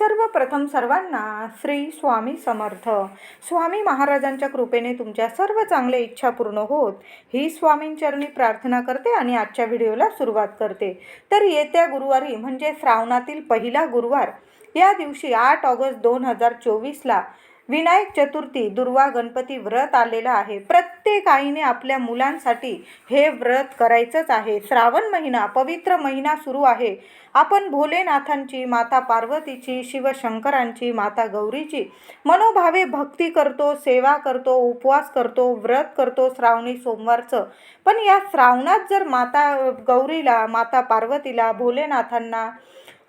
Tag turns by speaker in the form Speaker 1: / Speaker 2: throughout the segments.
Speaker 1: सर्वप्रथम सर्वांना श्री स्वामी समर्थ. स्वामी महाराजांच्या कृपेने तुमच्या सर्व चांगल्या इच्छा पूर्ण होत. ही स्वामींचरणी प्रार्थना करते आणि आजच्या व्हिडिओला सुरुवात करते. तर येत्या गुरुवारी म्हणजे श्रावणातील पहिला गुरुवार या दिवशी आठ ऑगस्ट दोन हजार चोवीसला विनायक चतुर्थी दुर्वा गणपती व्रत आलेलं आहे. प्रत्येक आईने आपल्या मुलांसाठी हे व्रत करायचंच आहे. श्रावण महिना पवित्र महिना सुरू आहे. आपण भोलेनाथांची माता पार्वतीची शिवशंकरांची माता गौरीची मनोभावे भक्ती करतो सेवा करतो उपवास करतो व्रत करतो श्रावणी सोमवारचं. पण या श्रावणात जर माता गौरीला माता पार्वतीला भोलेनाथांना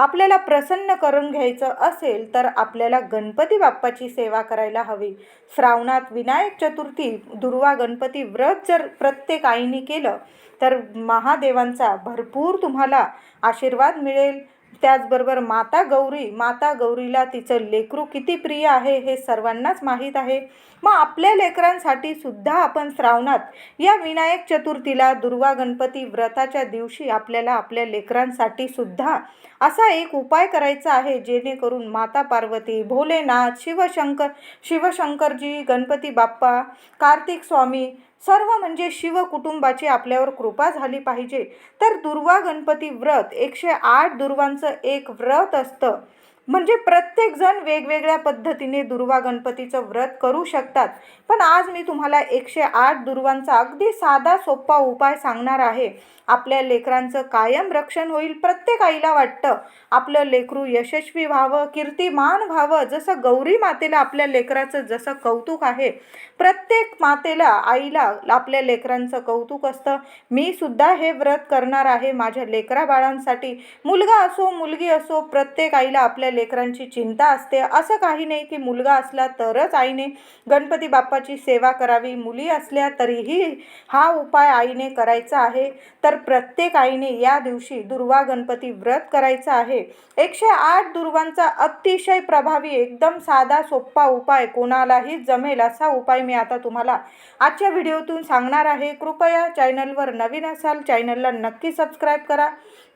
Speaker 1: आपल्याला प्रसन्न करून घ्यायचं असेल तर आपल्याला गणपती बाप्पाची सेवा करायला हवी. श्रावणात विनायक चतुर्थी दुर्वा गणपती व्रत जर प्रत्येक आईने केलं तर महादेवांचा भरपूर तुम्हाला आशीर्वाद मिळेल. त्याचबरोबर माता गौरी माता गौरीला तिचं लेकरू किती प्रिय आहे हे सर्वांनाच माहीत आहे. मग आपल्या लेकरांसाठी सुद्धा आपण श्रावणात या विनायक चतुर्थीला दुर्वा गणपती व्रताच्या दिवशी आपल्याला आपल्या लेकरांसाठी सुद्धा असा एक उपाय करायचा आहे जेणेकरून माता पार्वती भोलेनाथ शिवशंकर शिवशंकरजी गणपती बाप्पा कार्तिक स्वामी सर्व म्हणजे शिव कुटुंबाची आपल्यावर कृपा झाली पाहिजे. तर दुर्वा गणपती व्रत एकशे आठ दुर्वांचं एक व्रत असतं. म्हणजे प्रत्येकजण वेगवेगळ्या पद्धतीने दुर्वा गणपतीचं व्रत करू शकतात. पण आज मी तुम्हाला एकशे आठ दुर्वांचा अगदी साधा सोपा उपाय सांगणार आहे. आपल्या लेकरांचं कायम रक्षण होईल प्रत्येक आईला वाटतं. आपलं लेकरू यशस्वी व्हावं कीर्तिमान व्हावं जसं गौरी मातेला आपल्या लेकराचं जसं कौतुक आहे. प्रत्येक मातेला आईला आपल्या लेकरांचं कौतुक असतं. मी सुद्धा हे व्रत करणार आहे माझ्या लेकरा बाळांसाठी. मुलगा असो मुलगी असो प्रत्येक आईला आपल्या लेकरांची चिंता असते. असं काही नाही की मुलगा असला तरच आईने गणपती बाप्पाची सेवा करावी. मुली असल्या तरीही हा उपाय आईने करायचा आहे. तर प्रत्येक आईने या दिवशी दुर्वा गणपती व्रत करायचं आहे. एकशे आठ दुर्वांचा अतिशय प्रभावी एकदम साधा सोप्पा उपाय कोणालाही जमेल असा उपाय मी आता तुम्हाला आजच्या व्हिडिओतून सांगणार आहे. कृपया चॅनलवर नवीन असाल चॅनलला नक्की सबस्क्राईब करा.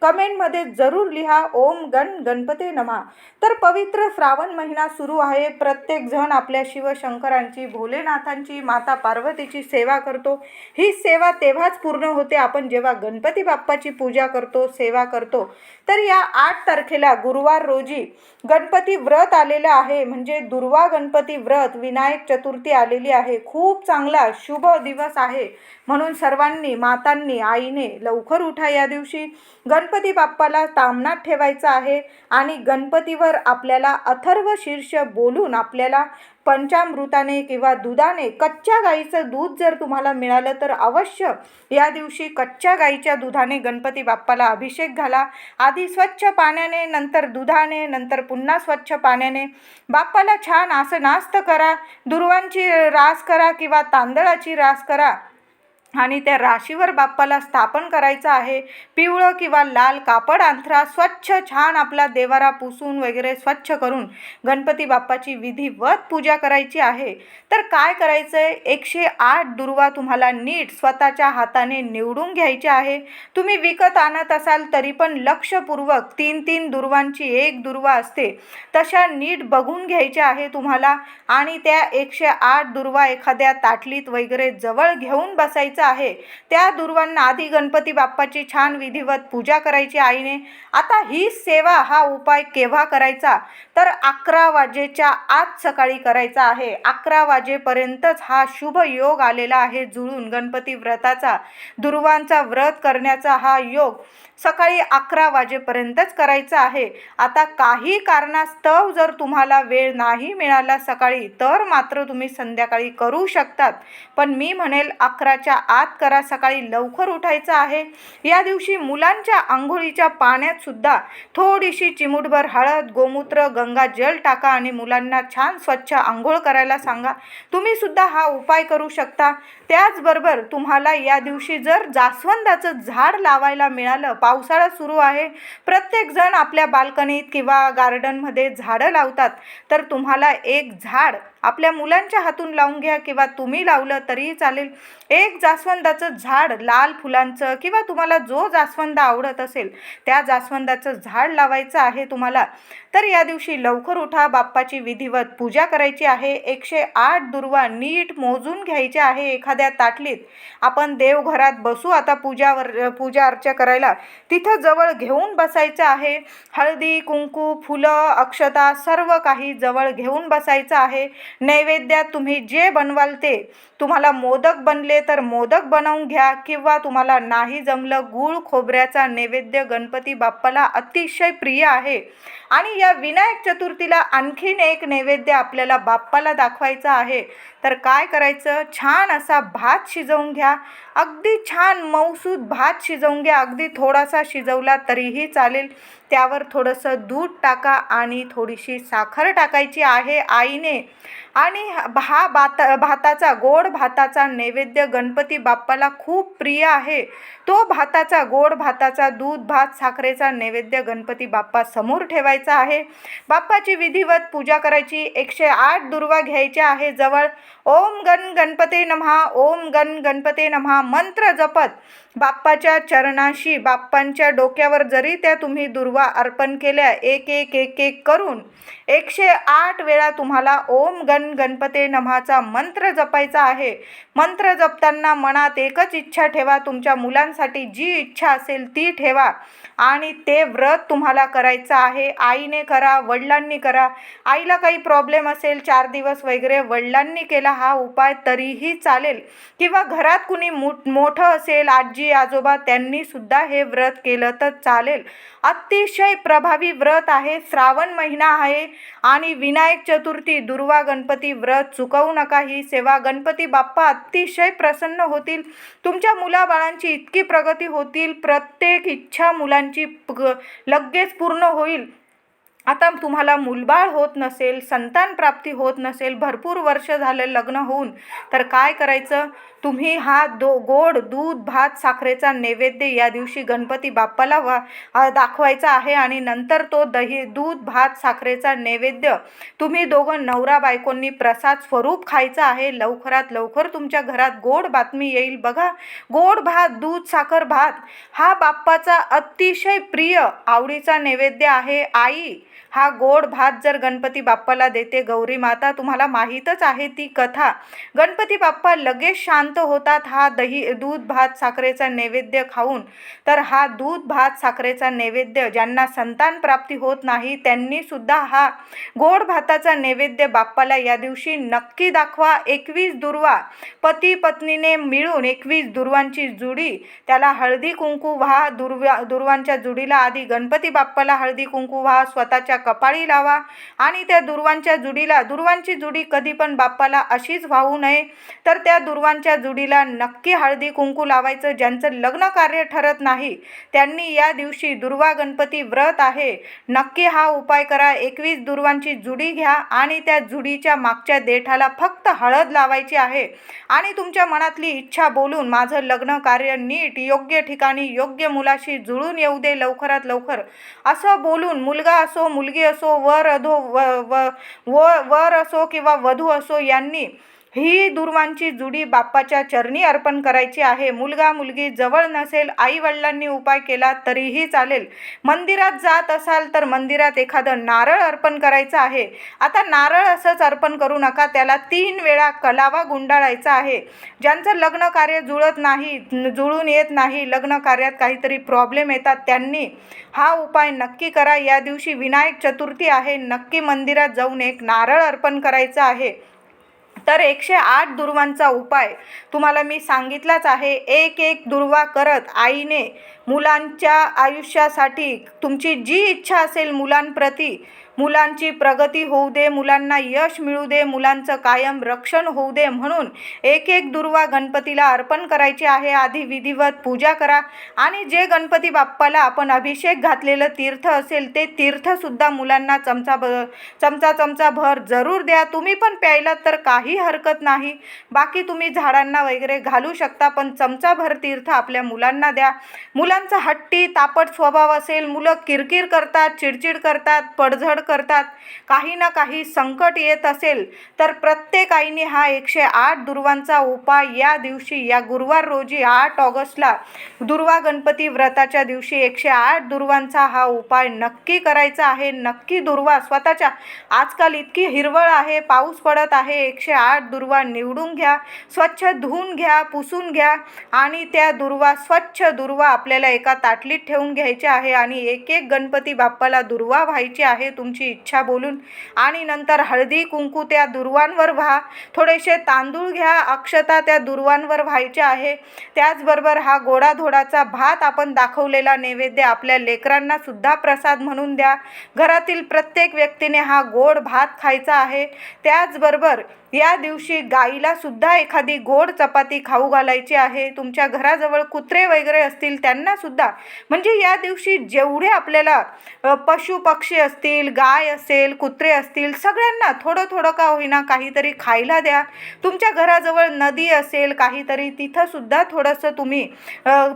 Speaker 1: कमेंटमध्ये जरूर लिहा. ओम गण गणपती नमा. तर पवित्र श्रावण महिना सुरू आहे. प्रत्येक जण आपल्या शिवशंकरांची भोलेनाथांची माता पार्वतीची सेवा करतो. ही सेवा तेव्हाच पूर्ण होते. आपण जेव्हा गणपती बाप्पाची पूजा करतो सेवा करतो तर या आठ तारखेला गुरुवार रोजी गणपती व्रत आलेलं आहे. म्हणजे दुर्वा गणपती व्रत विनायक चतुर्थी आलेली आहे. खूप चांगला शुभ दिवस आहे. म्हणून सर्वांनी मातांनी आईने लवकर उठा. या दिवशी गणपती बाप्पाला तामणात ठेवायचं आहे आणि गणपतीवर आपल्याला अथर्व शीर्ष बोलून आपल्याला पंचामृताने किंवा दुधाने कच्च्या गाईचं दूध जर तुम्हाला मिळालं तर अवश्य या दिवशी कच्च्या गाईच्या दुधाने गणपती बाप्पाला अभिषेक घाला. आधी स्वच्छ पाण्याने नंतर दुधाने नंतर पुन्हा स्वच्छ पाण्याने. बाप्पाला छान असं नास्त करा. दुर्वांची रास करा किंवा तांदळाची रास करा. आणि त्या राशीवर बाप्पाला स्थापन करायचं आहे. पिवळं किंवा लाल कापड अंथरा स्वच्छ छान आपला देवारा पुसून वगैरे स्वच्छ करून गणपती बाप्पाची विधिवत पूजा करायची आहे. तर काय करायचं आहे एकशे आठ दुर्वा तुम्हाला नीट स्वतःच्या हाताने निवडून घ्यायचे आहे. तुम्ही विकत आणत असाल तरी पण लक्षपूर्वक तीन तीन दुर्वांची एक दुर्वा असते. तशा नीट बघून घ्यायच्या आहे तुम्हाला आणि त्या एकशे आठ दुर्वा एखाद्या ताटलीत वगैरे जवळ घेऊन बसायचं आहे. त्या दुर्वांना आधी गणपती बाप्पाची छान विधिवत पूजा करायची आईने. आता ही सेवा हा उपाय केव्हा करायचा? तर अकरा वाजेच्या आत सकाळी करायचा आहे. अकरा वाजेपर्यंतच हा शुभ योग आलेला आहे जुळून गणपती व्रताचा दुर्वांचा व्रत करण्याचा हा योग सकाळी अकरा वाजेपर्यंतच करायचा आहे. आता काही कारणास्तव जर तुम्हाला वेळ नाही मिळाला सकाळी तर मात्र तुम्ही संध्याकाळी करू शकतात. पण मी म्हणेल अकराच्या आत करा सकाळी लवकर उठायचं आहे. या दिवशी मुलांच्या आंघोळीच्या पाण्यात सुद्धा थोडीशी चिमूटभर हळद गोमूत्र गंगा जल टाका आणि मुलांना छान स्वच्छ आंघोळ करायला सांगा. तुम्ही सुद्धा हा उपाय करू शकता. त्याचबरोबर तुम्हाला या दिवशी जर जास्वंदाचं झाड लावायला मिळालं पावसाळा सुरू आहे प्रत्येकजण आपल्या बाल्कनीत किंवा गार्डनमध्ये झाडं लावतात तर तुम्हाला एक झाड आपल्या मुलांच्या हातून लावून घ्या किंवा तुम्ही लावलं तरीही चालेल. एक जास्वंदाचं झाड लाल फुलांचं किंवा तुम्हाला जो जास्वंद आवडत असेल त्या जास्वंदाचं झाड लावायचं आहे तुम्हाला. तर या दिवशी लवकर उठा बाप्पाची विधिवत पूजा करायची आहे. एकशे आठ दुर्वा नीट मोजून घ्यायचे आहे एखाद्या ताटलीत. आपण देवघरात बसू आता पूजावर पूजा अर्चा करायला. तिथं जवळ घेऊन बसायचं आहे. हळदी कुंकू फुलं अक्षता सर्व काही जवळ घेऊन बसायचं आहे. नैवेद्यात तुम्ही जे बनवाल ते. तुम्हाला मोदक बनले तर मोदक बनवून घ्या किंवा तुम्हाला नाही जमलं गूळ खोबऱ्याचा नैवेद्य गणपती बाप्पाला अतिशय प्रिय आहे. आणि या विनायक चतुर्थीला आणखीन एक नैवेद्य आपल्याला बाप्पाला दाखवायचा आहे. तर काय करायचं? छान असा भात शिजवून घ्या. अगदी छान मऊसूद भात शिजवून घ्या. अगदी थोडासा शिजवला तरीही चालेल. त्यावर थोडंसं दूध टाका आणि थोडीशी साखर टाकायची आहे आईने. आणि हा भाता भाताचा गोड भाताचा नैवेद्य गणपती बाप्पाला खूप प्रिय आहे. तो भाताचा गोड भाताचा दूध भात साखरेचा नैवेद्य गणपती बाप्पा समोर ठेवायचा आहे. बाप्पाची विधिवत पूजा करायची एकशे आठ दुर्वा घ्यायच्या आहे. जवळ ओम गण गणपते नमहा ओम गण गणपते नमहा मंत्र जपत बाप्पाच्या चरणाशी बाप्पांच्या डोक्यावर जरी त्या तुम्ही दुर्वा अर्पण केल्या एक एक एक एक करून एकशे आठ वेळा तुम्हाला ओम गण गणपते नमहाचा मंत्र जपायचा आहे. मंत्र जपताना मनात एकच इच्छा ठेवा तुमच्या मुलांसाठी जी इच्छा असेल ती ठेवा. आणि ते व्रत तुम्हाला करायचं आहे. आईने करा वडिलांनी करा. आईला काही प्रॉब्लेम असेल चार दिवस वगैरे वडिलांनी केला हा उपाय तरीही चालेल. किंवा घरात कुणी मो मोठं असेल आजी आजोबा त्यांनी सुद्धा हे व्रत केलं तर चालेल. अतिशय प्रभावी व्रत आहे. श्रावण महिना आहे आणि विनायक चतुर्थी दुर्वा गणपती व्रत चुकवू नका ही सेवा. गणपती बाप्पा अतिशय प्रसन्न होतील. तुमच्या मुलाबाळांची इतकी प्रगती होतील. प्रत्येक इच्छा मुलांची लगेच पूर्ण होईल. आता तुम्हाला मुलबाळ होत नसेल संतान प्राप्ती होत नसेल भरपूर वर्ष झालं लग्न होऊन तर काय करायचं? तुम्ही हा दो गोड दूध भात साखरेचा नैवेद्य या दिवशी गणपती बाप्पाला वा दाखवायचा आहे आणि नंतर तो दही दूध भात साखरेचा नैवेद्य तुम्ही दोघं नवरा बायकोंनी प्रसाद स्वरूप खायचा आहे लवकरात लवकर तुमच्या घरात गोड बातमी येईल. बघा गोड भात दूध साखर भात हा बाप्पाचा अतिशय प्रिय आवडीचा नैवेद्य आहे. आई हा गोड भात जर गणपती बाप्पाला देते गौरी माता तुम्हाला माहीतच आहे ती कथा. गणपती बाप्पा लगेच शांत होतात हा दही दूध भात साखरेचा नैवेद्य खाऊन. तर हा दूध भात साखरेचा नैवेद्य ज्यांना संतान प्राप्ती होत नाही त्यांनी सुद्धा हा गोड भाताचा नैवेद्य बाप्पाला या दिवशी नक्की दाखवा. एकवीस दुर्वा पती पत्नीने मिळून एकवीस दुर्वांची जुडी त्याला हळदी कुंकू व्हा दुर्वा दुर्वांच्या जुडीला आधी गणपती बाप्पाला हळदी कुंकू व्हा स्वतःच्या कपाळी लावा आणि त्या दुर्वांच्या जुडीला दुर्वांची जुडी कधी पण बाप्पाला अशीच वाहू नये. तर त्या दुर्वांच्या जुडीला नक्की हळदी कुंकू लावायचं ज्यांचं लग्न कार्य ठरत नाही त्यांनी या दिवशी दुर्वा गणपती व्रत आहे. नक्की हा उपाय करा. एकवीस दुर्वांची जुडी घ्या आणि त्या जुडीच्या मागच्या देठाला फक्त हळद लावायची आहे. आणि तुमच्या मनातली इच्छा बोलून माझं लग्न कार्य नीट योग्य ठिकाणी योग्य मुलाशी जुळून येऊ दे लवकरात लवकर. असं बोलून मुलगा असो मुलगी असो वर अधो व व व- वर असो किंवा वधू असो यांनी ही दुर्वांची जुडी बाप्पाच्या चरणी अर्पण करायची आहे. मुलगा मुलगी जवळ नसेल आई वडिलांनी उपाय केला तरीही चालेल. मंदिरात जात असाल तर मंदिरात एखादं नारळ अर्पण करायचं आहे. आता नारळ असंच अर्पण करू नका त्याला तीन वेळा कलावा गुंडाळायचा आहे. ज्यांचं लग्न कार्य जुळत नाही जुळून येत नाही लग्न कार्यात काहीतरी प्रॉब्लेम येतात त्यांनी हा उपाय नक्की करा. या दिवशी विनायक चतुर्थी आहे. नक्की मंदिरात जाऊन एक नारळ अर्पण करायचं आहे. तर एकशे आठ दुर्वांचा उपाय तुम्हाला मी सांगितलाच आहे. एक एक दुर्वा करत आईने मुलांच्या आयुष्यासाठी तुमची जी इच्छा असेल मुलांप्रती मुलांची प्रगती होऊ दे मुलांना यश मिळू दे मुलांचं कायम रक्षण होऊ दे म्हणून एक एक दुर्वा गणपतीला अर्पण करायची आहे. आधी विधिवत पूजा करा आणि जे गणपती बाप्पाला आपण अभिषेक घातलेलं तीर्थ असेल ते तीर्थसुद्धा मुलांना चमचा ब चमचा चमचा भर जरूर द्या. तुम्ही पण प्यायलात तर काही हरकत नाही. बाकी तुम्ही झाडांना वगैरे घालू शकता पण चमचाभर तीर्थ आपल्या मुलांना द्या. मुलांचा हट्टी तापट स्वभाव असेल. मुलं किरकिर करतात चिडचिड करतात पडझड करतात. काही ना काही संकट येत असेल तर प्रत्येक आईने हा एकशे आठ दुर्वांचा उपाय या दिवशी या गुरुवार रोजी आठ ऑगस्टला दुर्वा गणपती व्रताच्या दिवशी एकशे आठ दुर्वांचा हा उपाय नक्की करायचा आहे. नक्की दुर्वा स्वतःच्या आजकाल इतकी हिरवळ आहे पाऊस पडत आहे. एकशे आठ दुर्वा निवडून घ्या स्वच्छ धुवून घ्या पुसून घ्या आणि त्या दुर्वा स्वच्छ दुर्वा आपल्याला एका ताटलीत ठेवून घ्यायच्या आहे आणि एक एक गणपती बाप्पाला दुर्वा व्हायची आहे. तुमची इच्छा बोलून. आणि नंतर हळदी कुंकू त्या दुर्वांवर व्हा. थोडेसे तांदूळ घ्या. अक्षता त्या दुर्वांवर व्हायचे आहे. त्याचबरोबर हा गोडाधोडाचा भात आपण दाखवलेला नैवेद्य आपल्या लेकरांना सुद्धा प्रसाद म्हणून द्या. घरातील प्रत्येक व्यक्तीने हा गोड भात खायचा आहे. त्याचबरोबर या दिवशी गाईला सुद्धा एखादी गोड चपाती खाऊ घालायची आहे. तुमच्या घराजवळ कुत्रे वगैरे असतील त्यांना सुद्धा. म्हणजे या दिवशी जेवढे आपल्याला पशु पक्षी असतील गाय असेल कुत्रे असतील सगळ्यांना थोडं थोडं का होईना काहीतरी खायला द्या. तुमच्या घराजवळ नदी असेल काहीतरी तिथंसुद्धा थोडंसं तुम्ही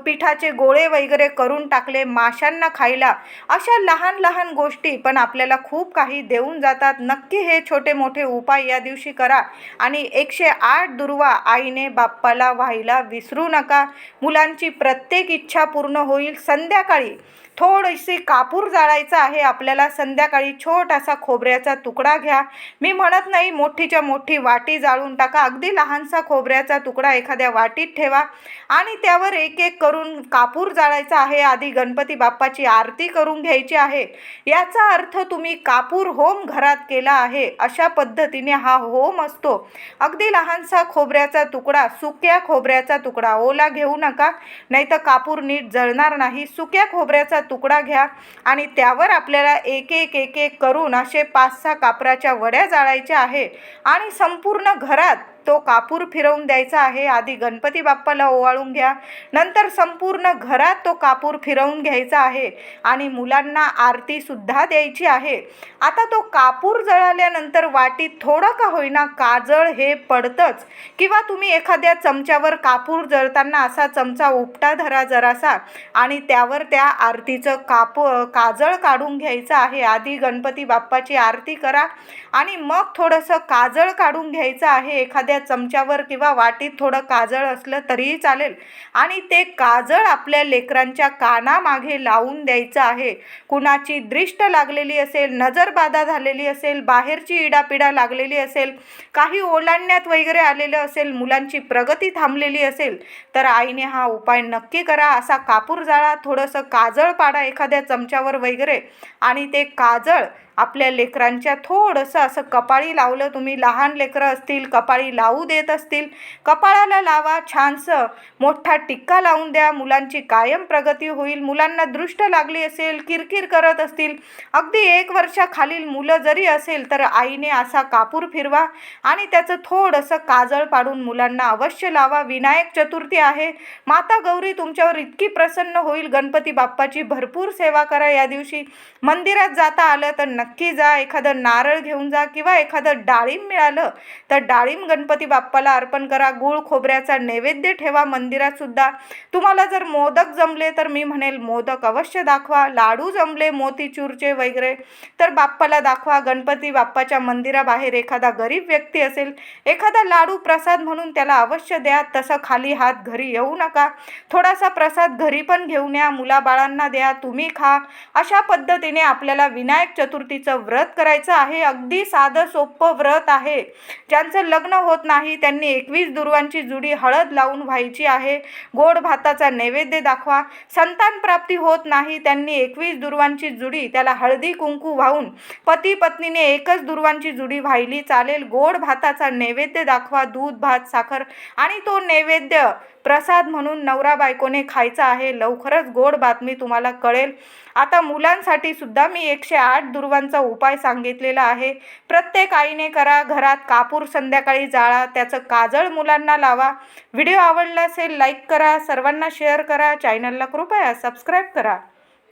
Speaker 1: पिठाचे गोळे वगैरे करून टाकले माशांना खायला. अशा लहान लहान गोष्टी पण आपल्याला खूप काही देऊन जातात. नक्की हे छोटे मोठे उपाय या दिवशी करा. आणि एकशे आठ दुर्वा आईने बाप्पाला व्हायला विसरू नका. मुलांची प्रत्येक इच्छा पूर्ण होईल. संध्याकाळी थोडीशी कापूर जाळायचं आहे. आपल्याला संध्याकाळी छोटासा खोबऱ्याचा तुकडा घ्या. मी म्हणत नाही मोठीच्या मोठी वाटी जाळून टाका. अगदी लहानसा खोबऱ्याचा तुकडा एखाद्या वाटीत ठेवा आणि त्यावर एक एक करून कापूर जाळायचा आहे. आधी गणपती बाप्पाची आरती करून घ्यायची आहे. याचा अर्थ तुम्ही कापूर होम घरात केला आहे. अशा पद्धतीने हा होम असतो. अगदी लहानसा खोबऱ्याचा तुकडा सुक्या खोबऱ्याचा तुकडा ओला घेऊ नका. नाही तर कापूर नीट जळणार नाही. सुक्या खोबऱ्याचा तुकडा घ्या आणि त्यावर आपल्याला एक एक एक एक करून असे पाच सहा कापराच्या वड्या जाळायच्या आहे आणि संपूर्ण घरात तो कापूर फिरवून द्यायचा आहे. आधी गणपती बाप्पाला ओवाळून घ्या. नंतर संपूर्ण घरात तो कापूर फिरवून घ्यायचा आहे आणि मुलांना आरतीसुद्धा द्यायची आहे. आता तो कापूर जळाल्यानंतर वाटीत थोडं का होईना काजळ हे पडतंच. किंवा तुम्ही एखाद्या चमच्यावर कापूर जळताना असा चमचा उपटा धरा जरासा आणि त्यावर त्या आरतीचं कापू काजळ काढून घ्यायचं आहे. आधी गणपती बाप्पाची आरती करा आणि मग थोडंसं काजळ काढून घ्यायचं आहे. एखाद्या चमच्यावर किंवा वाटीत थोडं काजळ असलं तरीही चालेल. आणि ते काजळ आपल्या लेकरांच्या कानामागे लावून द्यायचं आहे. कुणाची दृष्ट लागलेली असेल नजरबाधा झालेली असेल बाहेरची इडापिडा लागलेली असेल काही ओलांडण्यात वगैरे आलेलं असेल मुलांची प्रगती थांबलेली असेल तर आईने हा उपाय नक्की करा. असा कापूर जाळा थोडंसं काजळ पाडा एखाद्या चमच्यावर वगैरे आणि ते काजळ आपल्या लेकरांच्या थोडंसं असं कपाळी लावलं. तुम्ही लहान लेकरं असतील कपाळी लावू देत असतील कपाळाला लावा. छानसं मोठा टिक्का लावून द्या. मुलांची कायम प्रगती होईल. मुलांना दृष्ट लागली असेल किरकिर करत असतील अगदी एक वर्षाखालील मुलं जरी असेल तर आईने असा कापूर फिरवा आणि त्याचं थोडंसं काजळ पाडून मुलांना अवश्य लावा. विनायक चतुर्थी आहे. माता गौरी तुमच्यावर इतकी प्रसन्न होईल. गणपती बाप्पाची भरपूर सेवा करा. या दिवशी मंदिरात जाता आलं तर नक्की जा. एखादं नारळ घेऊन जा किंवा एखादं डाळिंब मिळालं तर डाळिंब गणपती बाप्पाला अर्पण करा. गूळ खोबऱ्याचा नैवेद्य ठेवा मंदिरात सुद्धा. तुम्हाला जर मोदक जमले तर मी म्हणेल मोदक अवश्य दाखवा. लाडू जमले मोतीचूरचे वगैरे तर बाप्पाला दाखवा. गणपती बाप्पाच्या मंदिराबाहेर एखादा गरीब व्यक्ती असेल एखादा लाडू प्रसाद म्हणून त्याला अवश्य द्या. तसं खाली हात घरी येऊ नका. थोडासा प्रसाद घरी पण घेऊन या मुलाबाळांना द्या तुम्ही खा. अशा पद्धतीने आपल्याला विनायक चतुर्थीचं व्रत करायचं आहे. अगदी साधं सोपं व्रत आहे. ज्यांचं लग्न होत नाही त्यांनी एकवीस दुर्वांची जुडी हळद लावून व्हायची आहे. गोड भाताचा नैवेद्य दाखवा. संतान प्राप्ती होत नाही त्यांनी एकवीस दुर्वांची जुडी त्याला हळदी कुंकू वाहून पती पत्नीने एकच दुर्वांची जुडी व्हायली. चालेल गोड भाताचा नैवेद्य दाखवा. दूध भात साखर आणि तो नैवेद्य प्रसाद म्हणून नवरा बायकोने खायचा आहे लवकरच गोड बातमी तुम्हाला कळेल. आता मुलांसाठी सुद्धा मी एकशे आठ दुर्वांचा उपाय सांगितलेला आहे. प्रत्येक आईने करा घरात कापूर संध्याकाळी जाळा त्याचं काजळ मुलांना लावा. व्हिडिओ आवडला असेल लाईक करा सर्वांना शेअर करा. चॅनलला कृपया सबस्क्राईब करा.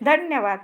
Speaker 1: धन्यवाद.